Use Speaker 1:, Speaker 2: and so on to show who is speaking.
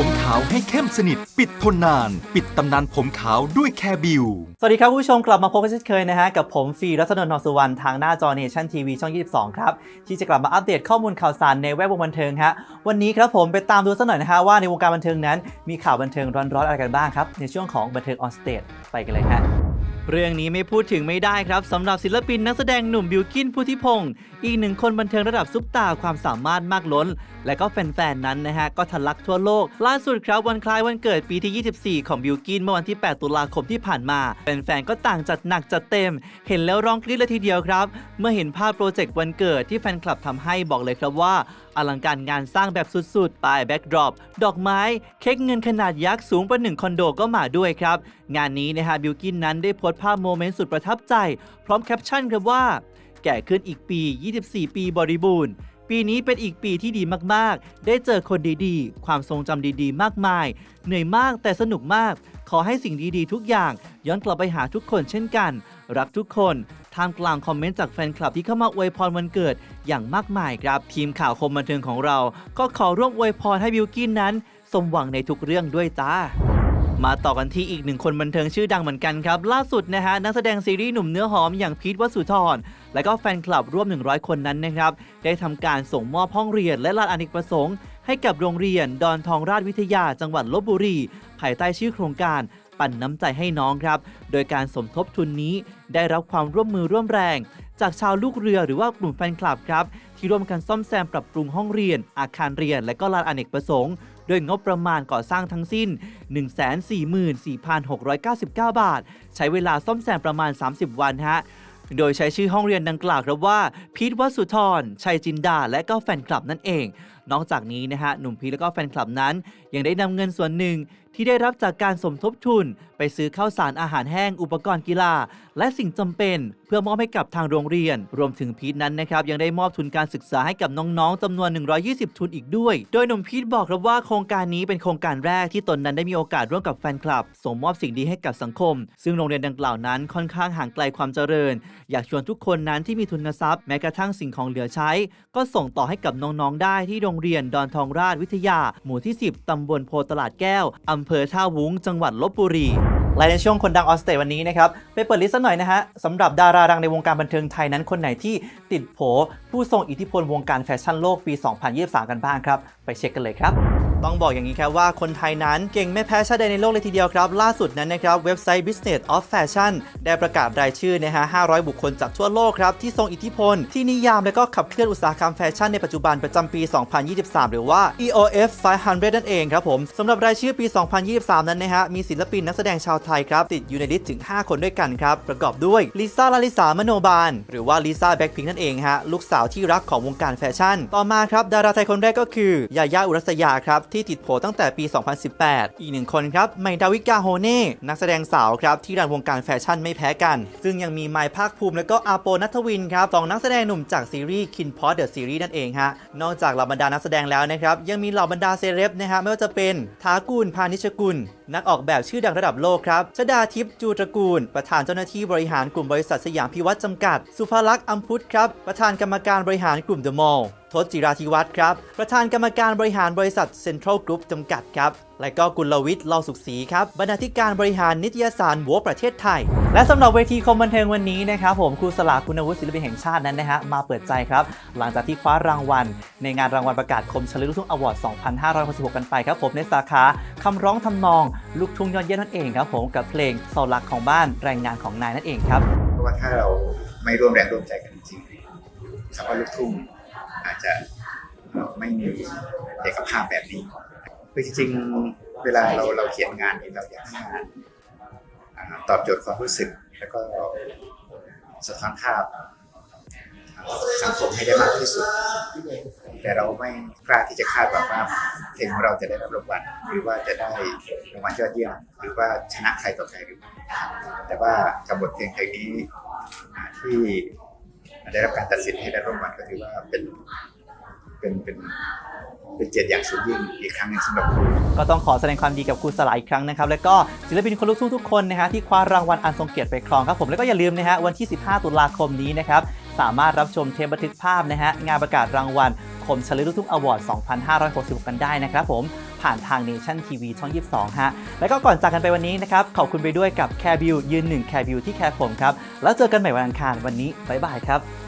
Speaker 1: ผมขาวให้เข้มสนิท ปิดทนนาน ปิดตำนานผมขาวด้วยแคร์บิว
Speaker 2: สวัสดีครับคุณผู้ชมกลับมาพบกันเช่นเคยนะฮะ กับผมฟีรัศนนท์นอสุวรรณทางหน้าจอเนชั่นทีวีช่อง 22 ครับ ที่จะกลับมาอัปเดตข้อมูลข่าวสารในแวดวงบันเทิงฮะ วันนี้ครับผมไปตามดูสักหน่อยนะฮะว่าในวงการบันเทิงนั้น มีข่าวบันเทิงร้อนๆอะไรกันบ้างครับในช่วงของบันเทิงออนสเตจไปกันเลยฮะ เรื่องนี้ไม่พูดถึงไม่ได้ครับสำหรับศิลปินนักแสดงหนุ่มบิวกินพุทธิพงศ์อีกหนึ่งคนบันเทิงระดับซุปตาความสามารถมากล้น และก็แฟนๆนั้นนะฮะ ก็ทะลักทั่วโลก ล่าสุดครับวันคล้ายวันเกิดปีที่ 24 ของบิวกินเมื่อวันที่ 8 ตุลาคมที่ผ่านมาแฟนๆก็ต่างจัดหนักจัดเต็ม เห็นแล้วร้องกรี๊ดเลยทีเดียวครับ เมื่อเห็นภาพโปรเจกต์วันเกิดที่แฟนคลับทำให้บอกเลยครับว่า อลังการงานสร้างแบบสุดๆป้ายแบ็กดรอปดอกไม้ เค้กเงินขนาดยักษ์สูงประหนึ่งคอนโดก็มาด้วยครับงานนี้นะฮะบิวกินนั้นได้โพสต์ภาพโมเมนต์สุดประทับใจ พร้อมแคปชั่นครับว่า แก่ขึ้นอีกปี 24 ปีบริบูรณ์ ปีนี้เป็นอีกปีที่ดีมากๆ ได้เจอคนดีๆ ความทรงจำดีๆ มากมาย เหนื่อยมากแต่สนุกมาก ขอให้สิ่งดีๆ ทุกอย่าง ย้อนกลับไปหาทุกคนเช่นกัน รักทุกคนท่ามกลางคอมเมนต์จากแฟนคลับที่เข้ามาอวยพรวันเกิดอย่างมากมายครับ ทีมข่าวคมบันเทิงของเรา ก็ขอร่วมอวยพรให้บิวกินนั้น สมหวังในทุกเรื่องด้วยจ้า มาต่อกันที่อีกหนึ่งคนบันเทิงชื่อดังเหมือนกันครับ ล่าสุดนะฮะนักแสดงซีรีส์หนุ่มเนื้อหอมอย่างพีทวสุธรและก็แฟนคลับร่วม 100 คนนั้นนะครับ ได้ทำการส่งมอบห้องเรียนและลานอเนกประสงค์ ให้กับโรงเรียนดอนทองราชวิทยาจังหวัดลบบุรี ภายใต้ชื่อโครงการปั่นน้ำใจให้น้องครับ โดยการสมทบทุนนี้ได้รับความร่วมมือร่วมแรง จากชาวลูกเรือหรือว่ากลุ่มแฟนคลับครับ ที่ร่วมกันซ่อมแซมปรับปรุงห้องเรียน อาคารเรียน และก็ลานอเนกประสงค์ ด้วยงบประมาณก่อสร้างทั้งสิ้น 144,699 บาท ใช้เวลาซ่อมแซมประมาณ 30 วันฮะโดยใช้ชื่อห้องเรียนดังกล่าวครับว่าพีทวสุธรชัยจินดา และก็แฟนคลับนั่นเอง นอกจากนี้นะฮะหนุ่มพีทและก็แฟนคลับนั้น ยังได้นำเงินส่วนหนึ่ง ที่ได้รับจากการสมทบทุน ไปซื้อข้าวสารอาหารแห้งอุปกรณ์กีฬา และสิ่งจำเป็นเพื่อมอบให้กับทางโรงเรียน รวมถึงพีทนั้นนะครับยังได้มอบทุนการศึกษาให้กับน้องๆจำนวน 120 ทุนอีกด้วย โดยหนุ่มพีทบอกครับว่าโครงการนี้เป็นโครงการแรกที่ตนนั้นได้มีโอกาสร่วมกับแฟนคลับส่งมอบสิ่งดีให้กับสังคม ซึ่งโรงเรียนดังกล่าวนั้นค่อนข้างห่างไกลความเจริญ อยากชวนทุกคนนั้นที่มีทุนทรัพย์แม้กระทั่งสิ่งของเหลือใช้ ก็ส่งต่อให้กับน้องๆได้ที่โรงเรียนดอนทองราชวิทยา หมู่ที่ 10ตำบลโพตลาดแก้วอำเภอท่าวุ้งจังหวัดลบบุรีและในช่วงคนดังออสเตรวันนี้นะครับ ไปเปิดลิสต์สักหน่อยนะฮะสำหรับดาราดังในวงการบันเทิงไทยนั้นคนไหนที่ติดโผผู้ทรงอิทธิพลวงการแฟชั่นโลกปี 2023 กันบ้างครับ ไปเช็คกันเลยครับ ต้องบอกอย่างนี้ครับว่าคนไทยนั้นเก่งไม่แพ้ชาติใดในโลกเลยทีเดียวครับ ล่าสุดนั้นนะครับเว็บไซต์ Business of Fashion ได้ประกาศรายชื่อนะฮะ 500 บุคคลจากทั่วโลกครับ ที่ทรงอิทธิพล ที่นิยามและก็ขับเคลื่อนอุตสาหกรรมแฟชั่นในปัจจุบันประจำปี 2023 หรือว่า EOF 500 นั่นเองครับผมสำหรับรายชื่อปี 2023 นั้นนะฮะมีศิลปินนักแสดงชาวไทยครับติดอยู่ในลิสต์ถึง 5 คนด้วยกันครับประกอบด้วยลิซ่าลาลิสามโนบาลหรือว่าลิซ่าแบ็คพิงนั่นเองฮะลูกสาวที่รักของวงการแฟชั่น ต่อมาครับดาราไทยคนแรกก็คือยายาอุรัสยาครับที่ติดโผตั้งแต่ปี 2018 อีกหนึ่งคนครับไมดาวิกาโฮเน่นักแสดงสาวครับที่รันวงการแฟชั่นไม่แพ้กัน ซึ่งยังมีไมภาคภูมิและก็อาโปนัทวินครับสองนักแสดงหนุ่มจากซีรีส์คินพอดเดอะซีรีส์นั่นเองฮะนอกจากเหล่าบรรดานักแสดงแล้วนะครับยังมีเหล่าบรรดาเซเลบนะฮะไม่ว่าจะเป็นทากูลพานิชกุล นักออกแบบชื่อดังระดับโลกครับชดาทิพย์จูตระกูล ประธานเจ้าหน้าที่บริหารกลุ่มบริษัทสยามพิวัตรจำกัด สุภลักษณ์อัมพุทธครับประธานกรรมการบริหารกลุ่มเดอะมอลล์ทศจิราธิวัฒน์ครับ ประธานกรรมการบริหารบริษัทเซ็นทรัลกรุ๊ปจำกัดครับ และก็กุลวิทย์เล่าสุขศรีครับ บรรณาธิการบริหารนิตยสารหัวประเทศไทย และสำหรับเวทีคมบันเทิงวันนี้นะครับผมครูสลาคุณวุฒิศิลปินแห่งชาตินั้นนะฮะมาเปิดใจครับ หลังจากที่คว้ารางวัล ในงานรางวัลประกาศคมเฉลิมลูกทุ่งอวอร์ด 2566 กันไปครับผมในสาขาคำร้องทำนองลูกทุ่งยอดเยี่ยมนั่นเองครับผมกับเพลงเสาหลักของบ้านแรงงานของนายนั่นเองครับ
Speaker 3: เพราะว่าถ้าเราไม่ร่วมแรงร่วมใจกันจริงๆคำว่าลูกทุ่ง อาจจะไม่มีเอกภาพแบบนี้คือจริงๆเวลาเราเราเขียนงานนี้เราอยากให้งานตอบโจทย์ความรู้สึก แล้วก็สะท้อนภาพสังคมให้ได้มากที่สุด แต่เราไม่กล้าที่จะคาดหวังว่าเพลงของเราจะได้รับรางวัลหรือว่าจะได้รางวัลยอดเยี่ยมหรือว่าชนะใครต่อใครหรือไม่แต่ว่ากับบทเพลงเพลงนี้ที่ ได้รับการตัดสินให้ได้รางวัลก็ถือว่าเป็นเป็นเป็นเป็นเกียรติอย่างสูงยิ่งอีกครั้งหนึงสำหรับครู
Speaker 2: ก็ต้องขอแสดงความดีกับครูสลาอีกครั้งนะครับ แล้วก็ศิลปินคนลุกทุ่งทุกคนนะฮะที่คว้ารางวัลอันทรงเกียรติไปครองครับผมแล้วก็อย่าลืมนะฮะวันที่ 15 ตุลาคมนี้นะครับสามารถรับชมเทปบันทึกภาพนะฮะงานประกาศรางวัลคมเฉลิลูกทุ่งอวอร์ด 2566 กันได้นะครับผม ผ่านทาง Nation TV ช่อง 22 ฮะ แล้วก็ก่อนจากกันไปวันนี้นะครับ ขอบคุณไปด้วยกับแคร์บิวยืนหนึ่งแคร์บิวที่แคร์ผมครับ แล้วเจอกันใหม่วันอังคารวันนี้ บ๊ายบายครับ